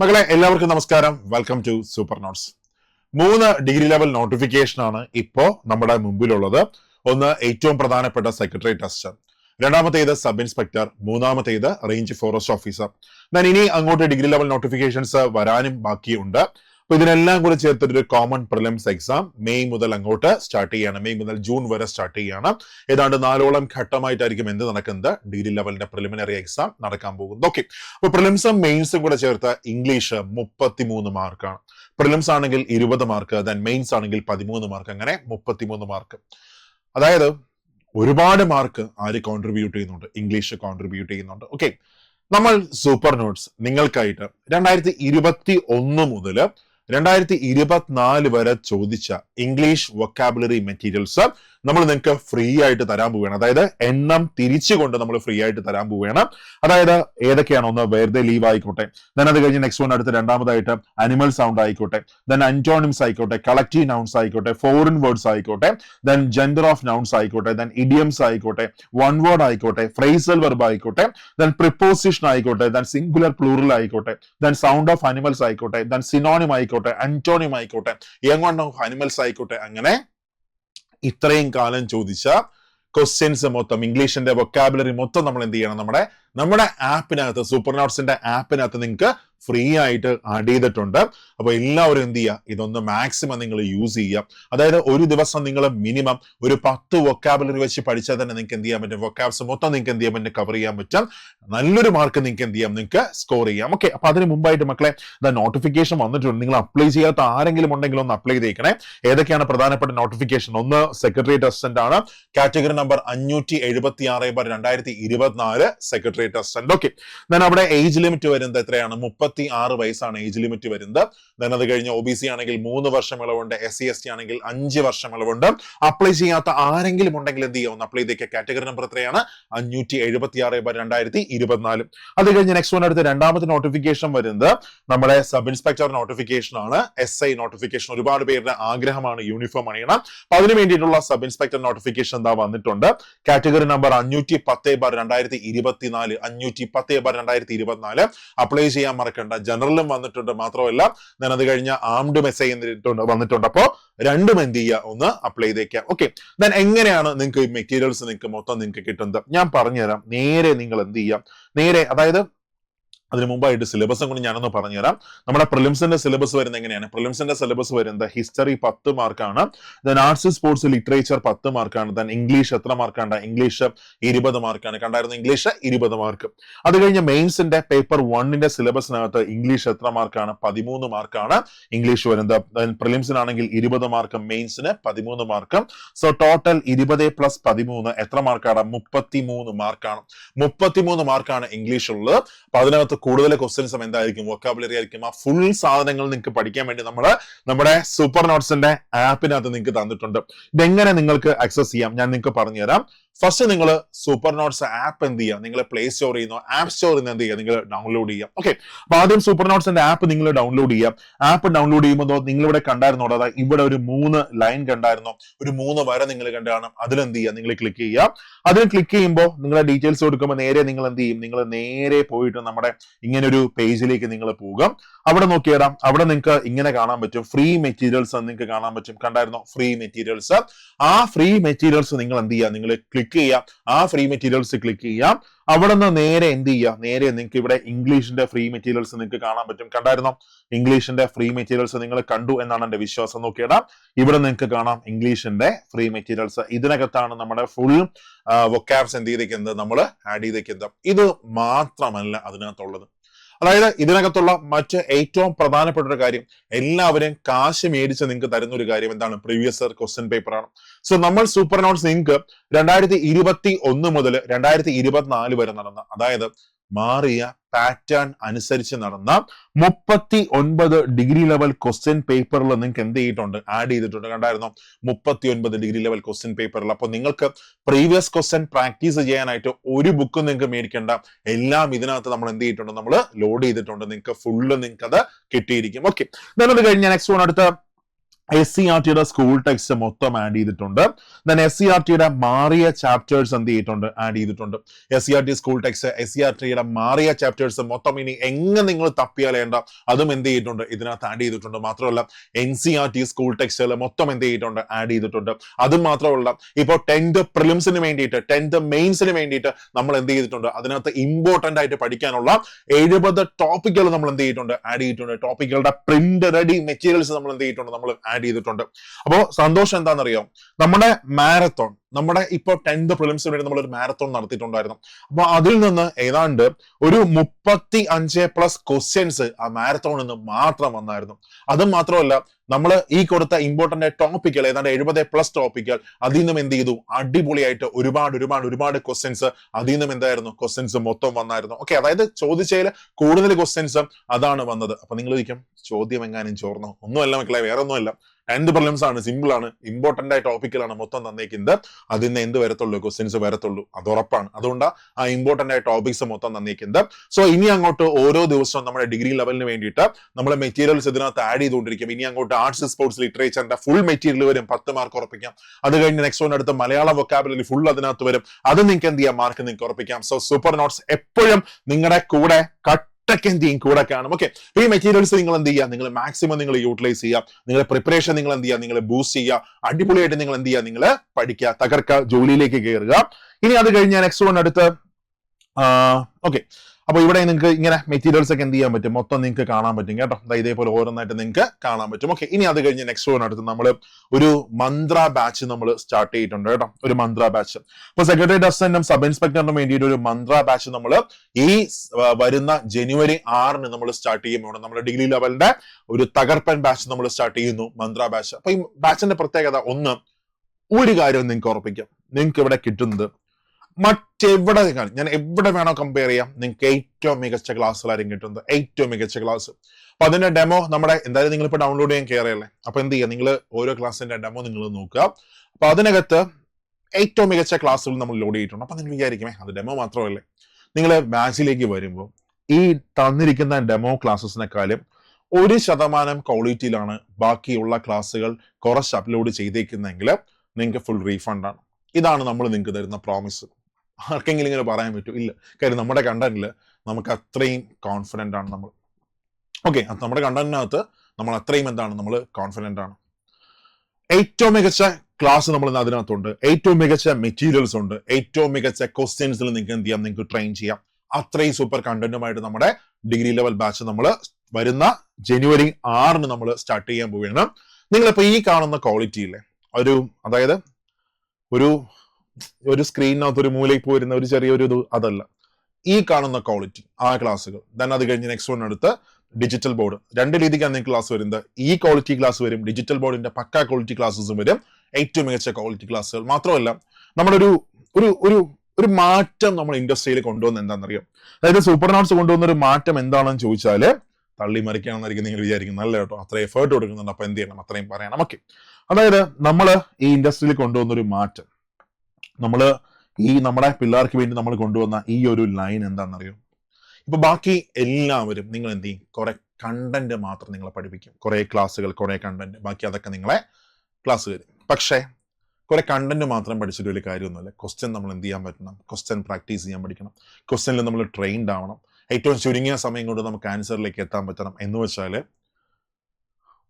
മകളെ എല്ലാവർക്കും നമസ്കാരം. വെൽക്കം ടു സൂപ്പർ നോട്ട്സ് മൂന്ന് ഡിഗ്രി ലെവൽ നോട്ടിഫിക്കേഷൻ ആണ് ഇപ്പോ നമ്മുടെ മുമ്പിലുള്ളത്. ഒന്ന് ഏറ്റവും പ്രധാനപ്പെട്ട സെക്രട്ടറി ടെസ്റ്റ് രണ്ടാമത്തേത് സബ് ഇൻസ്പെക്ടർ മൂന്നാമത്തേത് റേഞ്ച് ഫോറസ്റ്റ് ഓഫീസർ ഞാൻ ഇനി അങ്ങോട്ട് ഡിഗ്രി ലെവൽ നോട്ടിഫിക്കേഷൻസ് വരാനും ബാക്കിയുണ്ട്. അപ്പൊ ഇതിനെല്ലാം കൂടെ ചേർത്തിട്ട് കോമൺ പ്രിലിംസ് എക്സാം മെയ് മുതൽ അങ്ങോട്ട് സ്റ്റാർട്ട് ചെയ്യണം. മെയ് മുതൽ ജൂൺ വരെ സ്റ്റാർട്ട് ചെയ്യണം. ഏതാണ്ട് നാലോളം ഘട്ടമായിട്ടായിരിക്കും എന്ത് നടക്കുന്നത്? ഡിഗ്രി ലെവലിന്റെ പ്രിലിമിനറി എക്സാം നടക്കാൻ പോകുന്നത്. ഓക്കെ അപ്പൊ പ്രിലിംസും മെയിൻസും കൂടെ ചേർത്ത് ഇംഗ്ലീഷ് മുപ്പത്തിമൂന്ന് മാർക്കാണ് പ്രിലിംസ് ആണെങ്കിൽ ഇരുപത് മാർക്ക് ദെൻ മെയിൻസ് ആണെങ്കിൽ പതിമൂന്ന് മാർക്ക് അങ്ങനെ മുപ്പത്തിമൂന്ന് മാർക്ക് അതായത് ഒരുപാട് മാർക്ക് ആര് കോൺട്രിബ്യൂട്ട് ചെയ്യുന്നുണ്ട്? ഇംഗ്ലീഷ് കോൺട്രിബ്യൂട്ട് ചെയ്യുന്നുണ്ട്. ഓക്കെ നമ്മൾ സൂപ്പർ നോട്ട്സ് നിങ്ങൾക്കായിട്ട് രണ്ടായിരത്തി ഇരുപത്തി ഒന്ന് മുതൽ രണ്ടായിരത്തി ഇരുപത്തിനാല് വരെ ചോദിച്ച ഇംഗ്ലീഷ് വൊക്കാബുലറി മെറ്റീരിയൽസ് നമ്മൾ നിങ്ങൾക്ക് ഫ്രീ ആയിട്ട് തരാൻ പോവുകയാണ്. അതായത് എണ്ണം തിരിച്ചുകൊണ്ട് നമ്മൾ ഫ്രീ ആയിട്ട് തരാൻ പോവുകയാണ്. അതായത് ഏതൊക്കെയാണ്? ഒന്ന് വെറുതെ ലീവ് ആയിക്കോട്ടെ. ദെൻ അത് കഴിഞ്ഞ് നെക്സ്റ്റ് വൺ അടുത്ത് രണ്ടാമതായിട്ട് അനിമൽ സൗണ്ട് ആയിക്കോട്ടെ. ദെൻ അന്റോണിംസ് ആയിക്കോട്ടെ കളക്റ്റീവ് നൗൺസ് ആയിക്കോട്ടെ ഫോറിൻ വേർഡ്സ് ആയിക്കോട്ടെ. ദെൻ ജെൻഡർ ഓഫ് നൗൺസ് ആയിക്കോട്ടെ ദെൻ ഇഡിയംസ് ആയിക്കോട്ടെ വൺ വേർഡ് ആയിക്കോട്ടെ ഫ്രേസൽ വെർബ് ആയിക്കോട്ടെ ദെൻ പ്രിപ്പോസിഷൻ ആയിക്കോട്ടെ ദെൻ സിംഗുലർ പ്ലൂറൽ ആയിക്കോട്ടെ ദെൻ സൗണ്ട് ഓഫ് അനിമൽസ് ആയിക്കോട്ടെ ദെൻ സിനോണിം ആയിക്കോട്ടെ അന്റോണിം ആയിക്കോട്ടെ യങ് ഓഫ് അനിമൽസ് ആയിക്കോട്ടെ അങ്ങനെ ഇത്രയും കാലം ചോദിച്ച ക്വസ്റ്റ്യൻസ് മൊത്തം ഇംഗ്ലീഷിന്റെ വൊക്കാബുലറി മൊത്തം നമ്മൾ എന്ത് ചെയ്യണം നമ്മുടെ നമ്മുടെ ആപ്പിനകത്ത് സൂപ്പർ നോട്ട്സിന്റെ ആപ്പിനകത്ത് നിങ്ങൾക്ക് ഫ്രീ ആയിട്ട് ആഡ് ചെയ്തിട്ടുണ്ട്. അപ്പോൾ എല്ലാവരും എന്ത് ചെയ്യുക ഇതൊന്ന് മാക്സിമം നിങ്ങൾ യൂസ് ചെയ്യുക അതായത് ഒരു ദിവസം നിങ്ങൾ മിനിമം ഒരു പത്ത് വൊക്കാബുലറി വെച്ച് പഠിച്ചാൽ തന്നെ നിങ്ങൾക്ക് എന്ത് ചെയ്യാൻ പറ്റും? വൊക്കാബ്സ് മൊത്തം നിങ്ങൾക്ക് എന്ത് ചെയ്യാൻ പറ്റും? കവർ ചെയ്യാൻ പറ്റും. നല്ലൊരു മാർക്ക് നിങ്ങൾക്ക് എന്ത് ചെയ്യാം? നിങ്ങൾക്ക് സ്കോർ ചെയ്യാം. ഓക്കെ അപ്പൊ അതിന് മുമ്പായിട്ട് മക്കളെ ഇതാ നോട്ടിഫിക്കേഷൻ വന്നിട്ടുണ്ട്. നിങ്ങൾ അപ്ലൈ ചെയ്യാത്ത ആരെങ്കിലും ഉണ്ടെങ്കിൽ ഒന്ന് അപ്ലൈ ചെയ്തേക്കണേ. ഏതൊക്കെയാണ് പ്രധാനപ്പെട്ട നോട്ടിഫിക്കേഷൻ ഒന്ന് സെക്രട്ടറി അസിസ്റ്റന്റ് ആണ്. കാറ്റഗറി നമ്പർ അഞ്ഞൂറ്റി എഴുപത്തി ആറ് ബർ രണ്ടായിരത്തി ഇരുപത്തിനാല് സെക്രട്ടറി അസിസ്റ്റന്റ് ഓക്കെ ഞാൻ അവിടെ ഏജ് ലിമിറ്റ് വരുന്നത് എത്രയാണ്? മുപ്പത്തി ആറ് വയസ്സാണ് ഏജ് ലിമിറ്റ് വരുന്നത്. ദെൻ അത് കഴിഞ്ഞ് ഒ ബി സി ആണെങ്കിൽ മൂന്ന് വർഷം ഇളവുണ്ട് എസ് സി എസ് ടി ആണെങ്കിൽ അഞ്ച് വർഷം ഇളവുണ്ട്. അപ്ലൈ ചെയ്യാത്ത ആരെങ്കിലും ഉണ്ടെങ്കിൽ എന്ത് ചെയ്യാം? ഒന്ന് അപ്ലൈ ചെയ്തേക്കുക കാറ്റഗറി നമ്പർ എത്രയാണ്? അഞ്ഞൂറ്റി എഴുപത്തി ആറ് ബൈ രണ്ടായിരത്തി ഇരുപത്തിനാല് അത് കഴിഞ്ഞ് നെക്സ്റ്റ് വൺ അടുത്ത് രണ്ടാമത്തെ നോട്ടിഫിക്കേഷൻ വരുന്നത് നമ്മുടെ സബ് ഇൻസ്പെക്ടർ നോട്ടിഫിക്കേഷൻ ആണ്. എസ് ഐ നോട്ടിഫിക്കേഷൻ ഒരുപാട് പേരുടെ ആഗ്രഹമാണ് യൂണിഫോം അണിയണം. അപ്പൊ അതിന് വേണ്ടിയിട്ടുള്ള സബ് ഇൻസ്പെക്ടർ നോട്ടിഫിക്കേഷൻ എന്താ വന്നിട്ടുണ്ട്. കാറ്റഗറി നമ്പർ അഞ്ഞൂറ്റി പത്ത് ബാർ രണ്ടായിരത്തി ഇരുപത്തിനാല് അഞ്ഞൂറ്റി പത്ത് ബാർ രണ്ടായിരത്തി ഇരുപത്തിനാല് അപ്ലൈ ചെയ്യാൻ മറക്കണ്ട ജനറലും വന്നിട്ടുണ്ട് മാത്രമല്ല ഞാൻ അത് കഴിഞ്ഞ ആംഡ് മെസ്സേജ് എന്നിട്ടുണ്ട് വന്നിട്ടുണ്ട്. അപ്പോ രണ്ടും എന്ത് ചെയ്യുക ഒന്ന് അപ്ലൈ ചെയ്തേക്കാം. ഓക്കെ ദെൻ എങ്ങനെയാണ് നിങ്ങൾക്ക് ഈ മെറ്റീരിയൽസ് നിങ്ങൾക്ക് മൊത്തം നിങ്ങൾക്ക് കിട്ടുന്നത്? ഞാൻ പറഞ്ഞുതരാം. നേരെ നിങ്ങൾ എന്ത് ചെയ്യാം? നേരെ അതായത് അതിന് മുമ്പായിട്ട് സിലബസും കൂടി ഞാനൊന്ന് പറഞ്ഞുതരാം. നമ്മുടെ പ്രിലിംസിന്റെ സിലബസ് വരുന്നത് എങ്ങനെയാണ്? പ്രിലിംസിന്റെ സിലബസ് വരുന്നത് ഹിസ്റ്ററി പത്ത് മാർക്കാണ് ദെൻ ആർട്സ് സ്പോർട്സ് ലിറ്ററേച്ചർ പത്ത് മാർക്കാണ് ദെൻ ഇംഗ്ലീഷ് എത്ര മാർക്കാണ് ഇംഗ്ലീഷ് ഇരുപത് മാർക്കാണ് കണ്ടായിരുന്നു ഇംഗ്ലീഷ് ഇരുപത് മാർക്ക് അത് കഴിഞ്ഞ് മെയിൻസിന്റെ പേപ്പർ വണ്ണിന്റെ സിലബസിനകത്ത് ഇംഗ്ലീഷ് എത്ര മാർക്കാണ് പതിമൂന്ന് മാർക്കാണ് ഇംഗ്ലീഷ് വരുന്നത്. ദെൻ പ്രിലിംസിനാണെങ്കിൽ ഇരുപത് മാർക്ക് മെയിൻസിന് പതിമൂന്ന് മാർക്ക് സോ ടോട്ടൽ ഇരുപത് പ്ലസ് പതിമൂന്ന് എത്ര മാർക്കാണ് മുപ്പത്തിമൂന്ന് മാർക്കാണ് മുപ്പത്തിമൂന്ന് മാർക്കാണ് ഇംഗ്ലീഷ് ഉള്ളത്. അപ്പൊ അതിനകത്ത് കൂടുതൽ ക്വസ്റ്റ്യൻസും എന്തായിരിക്കും വൊക്കാബുലറി ആയിരിക്കും ആ ഫുൾ സാധനങ്ങൾ നിങ്ങൾക്ക് പഠിക്കാൻ വേണ്ടി നമ്മൾ നമ്മുടെ സൂപ്പർ നോട്ട്സിന്റെ ആപ്പിനകത്ത് നിങ്ങൾക്ക് തന്നിട്ടുണ്ട്. ഇതെങ്ങനെ നിങ്ങൾക്ക് ആക്സസ് ചെയ്യാം? ഞാൻ നിങ്ങൾക്ക് പറഞ്ഞു തരാം ഫസ്റ്റ് നിങ്ങൾ സൂപ്പർ നോട്ട്സ് ആപ്പ് എന്ത് ചെയ്യുക നിങ്ങൾ പ്ലേ സ്റ്റോർ ചെയ്യുന്നു ആപ്പ് സ്റ്റോറിൽ നിന്ന് എന്ത് ചെയ്യുക നിങ്ങൾ ഡൗൺലോഡ് ചെയ്യാം. ഓക്കെ അപ്പൊ ആദ്യം സൂപ്പർ നോട്ട്സിന്റെ ആപ്പ് നിങ്ങൾ ഡൗൺലോഡ് ചെയ്യാം. ആപ്പ് ഡൗൺലോഡ് ചെയ്യുമ്പോൾ നിങ്ങൾ ഇവിടെ കണ്ടായിരുന്നോ അതായത് ഇവിടെ ഒരു മൂന്ന് ലൈൻ കണ്ടായിരുന്നോ. ഒരു മൂന്ന് വര നിങ്ങൾ കണ്ടാണ് അതിലെന്ത് ചെയ്യുക നിങ്ങൾ ക്ലിക്ക് ചെയ്യുക അതിൽ ക്ലിക്ക് ചെയ്യുമ്പോൾ നിങ്ങളുടെ ഡീറ്റെയിൽസ് കൊടുക്കുമ്പോൾ നേരെ നിങ്ങൾ എന്ത് ചെയ്യും? നിങ്ങൾ നേരെ പോയിട്ട് നമ്മുടെ ഇങ്ങനെ ഒരു പേജിലേക്ക് നിങ്ങൾ പോകാം. അവിടെ നോക്കിയിടാം അവിടെ നിങ്ങൾക്ക് ഇങ്ങനെ കാണാൻ പറ്റും. ഫ്രീ മെറ്റീരിയൽസ് നിങ്ങൾക്ക് കാണാൻ പറ്റും. കണ്ടായിരുന്നോ? ഫ്രീ മെറ്റീരിയൽസ് ആ ഫ്രീ മെറ്റീരിയൽസ് നിങ്ങൾ എന്ത് ചെയ്യുക? നിങ്ങൾ ക്ലിക്ക് ചെയ്യുക. ആ ഫ്രീ മെറ്റീരിയൽസ് ക്ലിക്ക് ചെയ്യാം അവിടെ നിന്ന് നേരെ എന്ത് ചെയ്യുക നേരെ നിങ്ങൾക്ക് ഇവിടെ ഇംഗ്ലീഷിന്റെ ഫ്രീ മെറ്റീരിയൽസ് നിങ്ങൾക്ക് കാണാൻ പറ്റും. കണ്ടായിരുന്നോ? ഇംഗ്ലീഷിന്റെ ഫ്രീ മെറ്റീരിയൽസ് നിങ്ങൾ കണ്ടു എന്നാണ് എന്റെ വിശ്വാസം. നോക്കിയിടാം ഇവിടെ നിങ്ങൾക്ക് കാണാം ഇംഗ്ലീഷിന്റെ ഫ്രീ മെറ്റീരിയൽസ് ഇതിനകത്താണ് നമ്മുടെ ഫുൾ വൊക്കാബ്സ് എന്ത് ചെയ്തേക്കുന്നത്? നമ്മൾ ആഡ് ചെയ്തേക്കുന്നത്. ഇത് മാത്രമല്ല അതിനകത്തുള്ളത്. അതായത് ഇതിനകത്തുള്ള മറ്റ് ഏറ്റവും പ്രധാനപ്പെട്ട ഒരു കാര്യം എല്ലാവരും കാശ് മേടിച്ച് നിങ്ങൾക്ക് തരുന്ന ഒരു കാര്യം എന്താണ്? പ്രീവിയസ് ഇയർ ക്വസ്റ്റ്യൻ പേപ്പർ ആണ്. സോ നമ്മൾ സൂപ്പർ നോട്ട്സ് നിങ്ങൾക്ക് രണ്ടായിരത്തി ഇരുപത്തി ഒന്ന് മുതൽ രണ്ടായിരത്തി ഇരുപത്തിനാല് വരെ നടന്ന അതായത് മാറിയ പാറ്റേൺ അനുസരിച്ച് നടന്ന മുപ്പത്തി ഒൻപത് ഡിഗ്രി ലെവൽ ക്വസ്റ്റ്യൻ പേപ്പറിൽ നിങ്ങൾക്ക് എന്ത് ചെയ്തിട്ടുണ്ട്? ആഡ് ചെയ്തിട്ടുണ്ട്. കണ്ടായിരുന്നോ? മുപ്പത്തി ഒൻപത് ഡിഗ്രി ലെവൽ ക്വസ്റ്റ്യൻ പേപ്പറിൽ അപ്പൊ നിങ്ങൾക്ക് പ്രീവിയസ് ക്വസ്റ്റ്യൻ പ്രാക്ടീസ് ചെയ്യാനായിട്ട് ഒരു ബുക്ക് നിങ്ങൾക്ക് മേടിക്കേണ്ട. എല്ലാം ഇതിനകത്ത് നമ്മൾ എന്ത് ചെയ്തിട്ടുണ്ട്? നമ്മൾ ലോഡ് ചെയ്തിട്ടുണ്ട്. നിങ്ങൾക്ക് ഫുള്ള് നിങ്ങൾക്ക് അത് കിട്ടിയിരിക്കും. ഓക്കെ അത് കഴിഞ്ഞ നെക്സ്റ്റ് വൺ അടുത്ത എസ് സി ആർ ടിയുടെ സ്കൂൾ ടെക്സ്റ്റ് മൊത്തം ആഡ് ചെയ്തിട്ടുണ്ട്. ദെൻ എസ് സി ആർ ടിയുടെ മാറിയ ചാപ്റ്റേഴ്സ് എന്ത് ചെയ്തിട്ടുണ്ട്? ആഡ് ചെയ്തിട്ടുണ്ട്. S C R T school text S C R ടിയുടെ മാറിയ ചാപ്റ്റേഴ്സ് മൊത്തം ഇനി എങ്ങനെ നിങ്ങൾ തപ്പിയാലേണ്ട അതും എന്ത് ചെയ്തിട്ടുണ്ട്? ഇതിനകത്ത് ആഡ് ചെയ്തിട്ടുണ്ട്. മാത്രമല്ല N C R T school ടെക്സ്റ്റുകൾ മൊത്തം എന്ത് ചെയ്തിട്ടുണ്ട്? ആഡ് ചെയ്തിട്ടുണ്ട്. അതും മാത്രമല്ല ഇപ്പോൾ ടെൻത്ത് പ്രിലിംസിന് വേണ്ടിയിട്ട് ടെൻത്ത് മെയിൻസിന് വേണ്ടിയിട്ട് നമ്മൾ എന്ത് ചെയ്തിട്ടുണ്ട്? അതിനകത്ത് ഇമ്പോർട്ടന്റ് ആയിട്ട് പഠിക്കാനുള്ള എഴുപത് ടോപ്പിക്കുകൾ നമ്മൾ എന്ത് ചെയ്തിട്ടുണ്ട്? ആഡ് ചെയ്തിട്ടുണ്ട്. ടോപ്പിക്കുകളുടെ പ്രിന്റ് റെഡി മെറ്റീരിയൽസ് നമ്മൾ എന്ത് ചെയ്തിട്ടുണ്ട്? നമ്മൾ ചെയ്തിട്ടുണ്ട്. അപ്പോൾ സന്തോഷം എന്താണെന്നറിയോ? നമ്മുടെ മാരത്തോൺ നമ്മുടെ ഇപ്പോൾ ടെൻത്ത് പ്രിലിംസ് വേണ്ടി നമ്മൾ ഒരു മാരത്തോൺ നടത്തിയിട്ടുണ്ടായിരുന്നു. അപ്പൊ അതിൽ നിന്ന് ഏതാണ്ട് ഒരു മുപ്പത്തി അഞ്ച് പ്ലസ് ക്വസ്റ്റ്യൻസ് ആ മാരത്തോണിൽ നിന്ന് മാത്രം വന്നായിരുന്നു. അതും മാത്രമല്ല നമ്മൾ ഈ കൊടുത്ത ഇമ്പോർട്ടന്റ് ടോപ്പിക്കുകൾ ഏതാണ്ട് എഴുപത് പ്ലസ് ടോപ്പിക്കുകൾ അതിൽ നിന്നും എന്ത് ചെയ്തു? അടിപൊളിയായിട്ട് ഒരുപാട് ഒരുപാട് ഒരുപാട് ക്വസ്റ്റ്യൻസ് അതിൽ നിന്നും എന്തായിരുന്നു? ക്വസ്റ്റ്യൻസ് മൊത്തം വന്നായിരുന്നു. ഓക്കെ അതായത് ചോദിച്ചതിൽ കൂടുതൽ ക്വസ്റ്റ്യൻസ് അതാണ് വന്നത്. അപ്പൊ നിങ്ങൾ ചോദിക്കും ചോദ്യം എങ്ങാനും ചോർന്നോ? ഒന്നുമല്ല മക്കളെ വേറെ ഒന്നുമല്ല ടെൻത്ത് പ്രിലിംസ് ആണ് സിമ്പിൾ ആണ് ഇമ്പോർട്ടന്റ് ആയ ടോപ്പിക്കുകളാണ് മൊത്തം തന്നേക്കുന്നത്. അതിൽ നിന്ന് എന്ത് വരത്തുള്ളൂ? ക്വസ്റ്റ്യൻസ് വരത്തുള്ളൂ. അത് ഉറപ്പാണ്. ആ ഇമ്പോർട്ടന്റ് ആയ ടോപ്പിക്സ് മൊത്തം തന്നേക്കുന്നത്. സോ ഇനി അങ്ങോട്ട് ഓരോ ദിവസവും നമ്മുടെ ഡിഗ്രി ലെവലിന് വേണ്ടിയിട്ട് നമ്മുടെ മെറ്റീരിയൽസ് ഇതിനകത്ത് ആഡ് ചെയ്തുകൊണ്ടിരിക്കും. ഇനി അങ്ങോട്ട് ആർട്സ് സ്പോർട്സ് ലിറ്ററേച്ചറിന്റെ ഫുൾ മെറ്റീരിയൽ വരും. പത്ത് മാർക്ക് ഉറപ്പിക്കാം. അത് കഴിഞ്ഞ് നെക്സ്റ്റ് വൺ അടുത്ത് മലയാളം വൊക്കാബുലറി ഫുൾ അതിനകത്ത് വരും. അത് നിങ്ങൾക്ക് എന്ത് ചെയ്യാം? മാർക്ക് നിങ്ങൾക്ക് ഉറപ്പിക്കാം. സോ സൂപ്പർ നോട്ട്സ് എപ്പോഴും നിങ്ങളുടെ കൂടെ കട്ടക്ക് എന്ത് ചെയ്യും? കൂടെ കാണും. ഓക്കെ ഈ മെറ്റീരിയൽസ് നിങ്ങൾ എന്ത് ചെയ്യുക? നിങ്ങൾ മാക്സിമം നിങ്ങൾ യൂട്ടിലൈസ് ചെയ്യുക. നിങ്ങളുടെ പ്രിപ്പറേഷൻ നിങ്ങൾ എന്ത് ചെയ്യുക? നിങ്ങൾ ബൂസ്റ്റ് ചെയ്യുക. അടിപൊളിയായിട്ട് നിങ്ങൾ എന്ത് ചെയ്യുക? നിങ്ങൾ പഠിക്കുക. തകർക്കുക. ജോലിയിലേക്ക് കയറുക. ഇനി അത് കഴിഞ്ഞാൽ നെക്സ്റ്റ് വൺ അടുത്ത് ഓക്കെ അപ്പൊ ഇവിടെ നിങ്ങൾക്ക് ഇങ്ങനെ മെറ്റീരിയൽസ് ഒക്കെ എന്ത് ചെയ്യാൻ പറ്റും? മൊത്തം നിങ്ങൾക്ക് കാണാൻ പറ്റും കേട്ടോ. ഇതേപോലെ ഓരോന്നായിട്ട് നിങ്ങൾക്ക് കാണാൻ പറ്റും. ഓക്കെ ഇനി അത് കഴിഞ്ഞ് നെക്സ്റ്റ് അടുത്ത് നമ്മൾ ഒരു മന്ത്ര ബാച്ച് നമ്മൾ സ്റ്റാർട്ട് ചെയ്തിട്ടുണ്ട് കേട്ടോ. ഒരു മന്ത്ര ബാച്ച് അപ്പൊ സെക്രട്ടറി അസിസ്റ്റന്റും സബ് ഇൻസ്പെക്ടറിനും വേണ്ടിയിട്ട് ഒരു മന്ത്ര ബാച്ച് നമ്മൾ ഈ വരുന്ന ജനുവരി ആറിന് നമ്മൾ സ്റ്റാർട്ട് ചെയ്യുമ്പോൾ നമ്മുടെ ഡിഗ്രി ലെവലിന്റെ ഒരു തകർപ്പൻ ബാച്ച് നമ്മൾ സ്റ്റാർട്ട് ചെയ്യുന്നു മന്ത്ര ബാച്ച് അപ്പൊ ഈ ബാച്ചിന്റെ പ്രത്യേകത ഒന്ന് ഒരു കാര്യം നിങ്ങൾക്ക് ഉറപ്പിക്കാം. നിങ്ങൾക്ക് ഇവിടെ കിട്ടുന്നത് മറ്റെവിടെ നിങ്ങൾ ഞാൻ എവിടെ വേണോ കമ്പയർ ചെയ്യാം. നിങ്ങൾക്ക് ഏറ്റവും മികച്ച ക്ലാസ്സുകളായിരിക്കും കിട്ടുന്നത്. ഏറ്റവും മികച്ച ക്ലാസ് അപ്പൊ അതിന്റെ ഡെമോ നമ്മുടെ എന്തായാലും നിങ്ങൾ ഇപ്പൊ ഡൗൺലോഡ് ചെയ്യാൻ കയറിയല്ലേ അപ്പൊ എന്ത് ചെയ്യുക നിങ്ങൾ ഓരോ ക്ലാസ്സിന്റെ ഡെമോ നിങ്ങൾ നോക്കുക. അപ്പൊ അതിനകത്ത് ഏറ്റവും മികച്ച ക്ലാസ്സുകൾ നമ്മൾ ലോഡ് ചെയ്തിട്ടുണ്ട്. അപ്പൊ നിങ്ങൾ വിചാരിക്കുമേ അത് ഡെമോ മാത്രമല്ലേ? നിങ്ങൾ ബാച്ചിലേക്ക് വരുമ്പോൾ ഈ തന്നിരിക്കുന്ന ഡെമോ ക്ലാസ്സസിനെക്കാളും ഒരു ശതമാനം ക്വാളിറ്റിയിലാണ് ബാക്കിയുള്ള ക്ലാസ്സുകൾ കുറച്ച് അപ്ലോഡ് ചെയ്തേക്കുന്നതെങ്കിൽ നിങ്ങൾക്ക് ഫുൾ റീഫണ്ടാണ് ഇതാണ് നമ്മൾ നിങ്ങൾക്ക് തരുന്ന പ്രോമിസ് ആർക്കെങ്കിലും ഇങ്ങനെ പറയാൻ പറ്റും. ഇല്ല. കാര്യം നമ്മുടെ കണ്ടന്റിൽ നമുക്ക് അത്രയും കോൺഫിഡന്റ് ആണ് നമ്മൾ ഓക്കെ നമ്മുടെ കണ്ടന്റിനകത്ത് നമ്മൾ അത്രയും എന്താണ്? നമ്മൾ കോൺഫിഡന്റ് ആണ്. ഏറ്റവും മികച്ച ക്ലാസ് നമ്മൾ ഇന്ന് അതിനകത്തുണ്ട്. ഏറ്റവും മികച്ച മെറ്റീരിയൽസ് ഉണ്ട്. ഏറ്റവും മികച്ച ക്വസ്റ്റ്യൻസിൽ നിങ്ങൾക്ക് എന്ത് ചെയ്യാം? നിങ്ങൾക്ക് ട്രെയിൻ ചെയ്യാം. അത്രയും സൂപ്പർ കണ്ടന്റുമായിട്ട് നമ്മുടെ ഡിഗ്രി ലെവൽ ബാച്ച് നമ്മൾ വരുന്ന ജനുവരി ആറിന് നമ്മൾ സ്റ്റാർട്ട് ചെയ്യാൻ പോവുകയാണ്. നിങ്ങളിപ്പോൾ ഈ കാണുന്ന ക്വാളിറ്റിയിലെ ഒരു അതായത് ഒരു ഒരു സ്ക്രീനിനകത്ത് ഒരു മൂലയിൽ പോയിരുന്ന ഒരു ചെറിയൊരു ഇത് അതല്ല. ഈ കാണുന്ന ക്വാളിറ്റി ആ ക്ലാസ്സുകൾ ദൻ അത് കഴിഞ്ഞ് നെക്സ്റ്റ് വൺ അടുത്ത് ഡിജിറ്റൽ ബോർഡ് രണ്ട് രീതിക്കാണ് നിങ്ങൾക്ക് ക്ലാസ് വരുന്നത്. ഈ ക്വാളിറ്റി ക്ലാസ് വരും ഡിജിറ്റൽ ബോർഡിന്റെ പക്ക ക്വാളിറ്റി ക്ലാസ്സും വരും. ഏറ്റവും മികച്ച ക്വാളിറ്റി ക്ലാസ്സുകൾ മാത്രമല്ല നമ്മളൊരു ഒരു ഒരു ഒരു മാറ്റം നമ്മൾ ഇൻഡസ്ട്രിയിൽ കൊണ്ടുവന്ന എന്താണെന്നറിയാം? അതായത് സൂപ്പർ നോട്ട്സ് കൊണ്ടുവന്ന ഒരു മാറ്റം എന്താണെന്ന് ചോദിച്ചാൽ തള്ളി മറിക്കാണെന്നായിരിക്കും നിങ്ങൾ വിചാരിക്കും നല്ല കേട്ടോ? അത്ര എഫേർട്ട് കൊടുക്കുന്നുണ്ട്. അപ്പൊ എന്ത് ചെയ്യണം? അത്രയും പറയണം. ഓക്കെ അതായത് നമ്മൾ ഈ ഇൻഡസ്ട്രിയിൽ കൊണ്ടുവന്ന ഒരു മാറ്റം. നമ്മൾ ഈ നമ്മുടെ പിള്ളേർക്ക് വേണ്ടി നമ്മൾ കൊണ്ടുവന്ന ഈ ഒരു ലൈൻ എന്താണെന്നറിയോ? ഇപ്പൊ ബാക്കി എല്ലാവരും നിങ്ങൾ എന്ത് ചെയ്യും? കുറെ കണ്ടന്റ് മാത്രം നിങ്ങളെ പഠിപ്പിക്കും. കുറെ ക്ലാസ്സുകൾ കുറെ കണ്ടന്റ് ബാക്കി അതൊക്കെ നിങ്ങളെ ക്ലാസ് വരും. പക്ഷേ കുറെ കണ്ടന്റ് മാത്രം പഠിച്ചിട്ട് വലിയ കാര്യമൊന്നുമില്ല. ക്വസ്റ്റ്യൻ നമ്മൾ എന്ത് ചെയ്യാൻ പറ്റണം? ക്വസ്റ്റ്യൻ പ്രാക്ടീസ് ചെയ്യാൻ പഠിക്കണം. ക്വസ്റ്റ്യനിൽ നമ്മൾ ട്രെയിൻഡ് ആവണം. ഏറ്റവും ചുരുങ്ങിയ സമയം കൊണ്ട് നമുക്ക് ആൻസറിലേക്ക് എത്താൻ പറ്റണം എന്ന് വെച്ചാൽ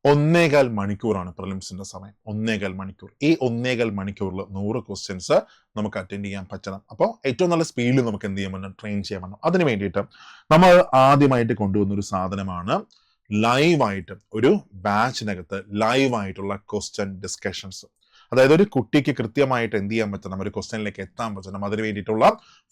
ഒന്നേകാൽ മണിക്കൂറാണ് പ്രിലിംസിന്റെ സമയം. ഒന്നേകാൽ മണിക്കൂർ. ഈ ഒന്നേകാൽ മണിക്കൂറിൽ നൂറ് ക്വസ്റ്റ്യൻസ് നമുക്ക് അറ്റൻഡ് ചെയ്യാൻ പറ്റണം. അപ്പോൾ ഏറ്റവും നല്ല സ്പീഡിൽ നമുക്ക് എന്ത് ചെയ്യാൻ പറ്റണം? ട്രെയിൻ ചെയ്യാൻ പറ്റണം. അതിന് വേണ്ടിയിട്ട് നമ്മൾ ആദ്യമായിട്ട് കൊണ്ടുവന്ന ഒരു സാധനമാണ് ലൈവായിട്ട് ഒരു ബാച്ചിനകത്ത് ലൈവായിട്ടുള്ള ക്വസ്റ്റ്യൻ ഡിസ്കഷൻസ് അതായത് ഒരു കുട്ടിക്ക് കൃത്യമായിട്ട് എന്ത് ചെയ്യാൻ പറ്റണം? ഒരു ക്വസ്റ്റ്യനിലേക്ക് എത്താൻ പറ്റണം. അതിന് വേണ്ടിയിട്ടുള്ള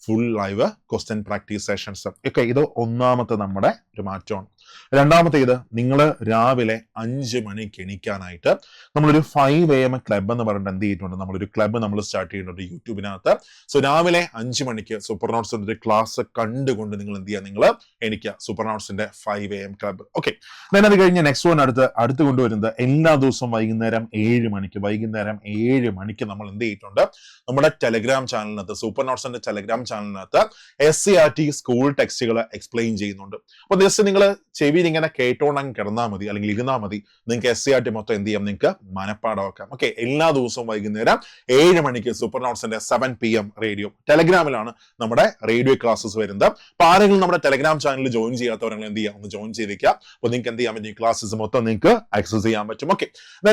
full live question practice sessions ഒക്കെ ഇത് ഒന്നാമത്തെ നമ്മുടെ ഒരു മാറ്റമാണ്. രണ്ടാമത്തെ ഇത് നിങ്ങൾ രാവിലെ അഞ്ച് മണിക്ക് എണീക്കാനായിട്ട് നമ്മളൊരു ഫൈവ് എ എം ക്ലബ് എന്ന് പറഞ്ഞിട്ട് എന്ത് ചെയ്തിട്ടുണ്ട്? നമ്മളൊരു ക്ലബ്ബ് നമ്മൾ സ്റ്റാർട്ട് ചെയ്യുന്നുണ്ട് യൂട്യൂബിനകത്ത്. സോ രാവിലെ അഞ്ച് മണിക്ക് സൂപ്പർ നോട്ട്സിന്റെ ഒരു ക്ലാസ് കണ്ടുകൊണ്ട് നിങ്ങൾ എന്ത് ചെയ്യുക? നിങ്ങൾ എനിക്ക് super നോട്ട്സിന്റെ five A M club okay then അത് കഴിഞ്ഞ് നെക്സ്റ്റ് വൺ അടുത്ത് അടുത്ത് കൊണ്ടുവരുന്നത് എല്ലാ ദിവസവും വൈകുന്നേരം ഏഴ് മണിക്ക് വൈകുന്നേരം ഏഴ് മണിക്ക് നമ്മൾ എന്ത് ചെയ്തിട്ടുണ്ട്? നമ്മുടെ ടെലഗ്രാം ചാനലിനകത്ത് സൂപ്പർ നോട്ട്സിന്റെ Telegram ചാനലിനകത്ത് S C R T school ടെക്സ്റ്റുകൾ explain ചെയ്യുന്നുണ്ട്. അപ്പൊ ജസ്റ്റ് നിങ്ങൾ ചെവിയിൽ ഇങ്ങനെ കേട്ടോണ്ടങ്ങ് കിടന്നാൽ മതി അല്ലെങ്കിൽ ഇരുന്നാൽ മതി. നിങ്ങൾക്ക് എസ് സി ആർ ടി മൊത്തം എന്ത് ചെയ്യാം? നിങ്ങൾക്ക് മനപ്പാടമാക്കാം. ഓക്കെ എല്ലാ ദിവസവും വൈകുന്നേരം ഏഴ് മണിക്ക് സൂപ്പർ നോട്ട്സിന്റെ സെവൻ പി എം റേഡിയോ ടെലഗ്രാമിലാണ് നമ്മുടെ റേഡിയോ ക്ലാസ്സസ് വരുന്നത്. അപ്പൊ ആരെങ്കിലും നമ്മുടെ ടെലഗ്രാം ചാനലിൽ ജോയിൻ ചെയ്യാത്തവരെങ്കിൽ എന്ത് ചെയ്യാം? ഒന്ന് ജോയിൻ ചെയ്തേക്കാം അപ്പൊ നിങ്ങൾക്ക് എന്ത് ചെയ്യാൻ പറ്റും? ക്ലാസ്സസ് മൊത്തം നിങ്ങൾക്ക് ആക്സസ് ചെയ്യാൻ പറ്റും. ഓക്കെ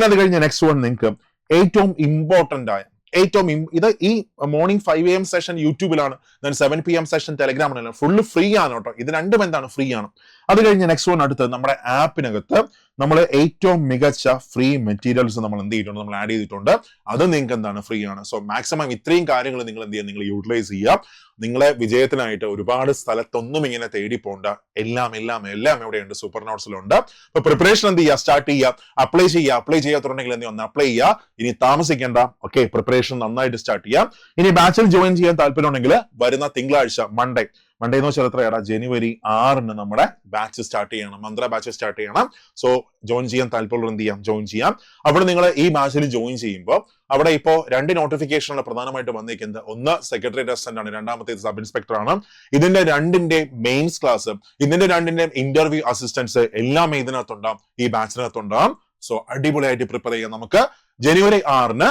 അത് കഴിഞ്ഞ് നെക്സ്റ്റ് വൺ നിങ്ങൾക്ക് ഏറ്റവും ഇമ്പോർട്ടന്റ് ആയ ഏറ്റവും ഇത് ഈ morning five A M session യൂട്യൂബിലാണ് then seven P M session ടെലഗ്രാമിലാണ് full free ആണ് കേട്ടോ. ഇത് രണ്ടും എന്താണ്? ഫ്രീ ആണ്. അത് കഴിഞ്ഞ് നെക്സ്റ്റ് വൺ അടുത്ത് നമ്മുടെ ആപ്പിനകത്ത് നമ്മൾ ഏറ്റവും മികച്ച ഫ്രീ മെറ്റീരിയൽസ് നമ്മൾ എന്ത് ചെയ്തിട്ടുണ്ട്? നമ്മൾ ആഡ് ചെയ്തിട്ടുണ്ട്. അത് നിങ്ങൾക്ക് എന്താണ്? ഫ്രീ ആണ്. സോ മാക്സിമം ഇത്രയും കാര്യങ്ങൾ നിങ്ങൾ എന്ത് ചെയ്യുക? നിങ്ങൾ യൂട്ടിലൈസ് ചെയ്യുക. നിങ്ങളെ വിജയത്തിനായിട്ട് ഒരുപാട് സ്ഥലത്തൊന്നും ഇങ്ങനെ തേടി പോണ്ട. എല്ലാം എല്ലാം എല്ലാം എവിടെയുണ്ട്? സൂപ്പർ നോട്ട്സിലുണ്ട്. അപ്പൊ പ്രിപ്പറേഷൻ എന്ത് ചെയ്യുക? സ്റ്റാർട്ട് ചെയ്യുക. അപ്ലൈ ചെയ്യുക. അപ്ലൈ ചെയ്യാത്തുണ്ടെങ്കിൽ എന്ത് ഒന്ന് അപ്ലൈ ചെയ്യുക. ഇനി താമസിക്കേണ്ട. ഓക്കെ പ്രിപ്പറേഷൻ നന്നായിട്ട് സ്റ്റാർട്ട് ചെയ്യാം ഇനി ബാച്ചിൽ ജോയിൻ ചെയ്യാൻ താല്പര്യം ഉണ്ടെങ്കിൽ വരുന്ന തിങ്കളാഴ്ച മൺഡേ എന്ന് വെച്ചാൽ എത്രയാടാ ജനുവരി ആറിന് നമ്മുടെ ബാച്ച് സ്റ്റാർട്ട് ചെയ്യണം. മന്ത്ര ബാച്ച് സ്റ്റാർട്ട് ചെയ്യണം. സോ ജോയിൻ ചെയ്യാൻ താല്പര്യമുള്ള എന്ത് ചെയ്യാം? ജോയിൻ ചെയ്യാം. അവിടെ നിങ്ങൾ ഈ ബാച്ചിൽ ജോയിൻ ചെയ്യുമ്പോൾ അവിടെ ഇപ്പോൾ രണ്ട് നോട്ടിഫിക്കേഷനാണ് പ്രധാനമായിട്ട് വന്നിരിക്കുന്നത്. ഒന്ന് സെക്രട്ടറി അസിസ്റ്റന്റ് ആണ്. രണ്ടാമത്തേത് സബ് ഇൻസ്പെക്ടർ ആണ്. ഇതിന്റെ രണ്ടിന്റെ മെയിൻസ് ക്ലാസ് ഇതിന്റെ രണ്ടിന്റെ ഇന്റർവ്യൂ അസിസ്റ്റൻസ് എല്ലാം ഇതിനകത്തുണ്ടാവും. ഈ ബാച്ചിനകത്തുണ്ടാവും സോ അടിപൊളിയായിട്ട് പ്രിപ്പയർ ചെയ്യാം നമുക്ക്. ജനുവരി ആറിന്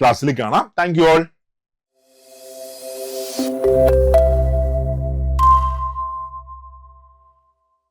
ക്ലാസ്സിൽ കാണാം. Thank you all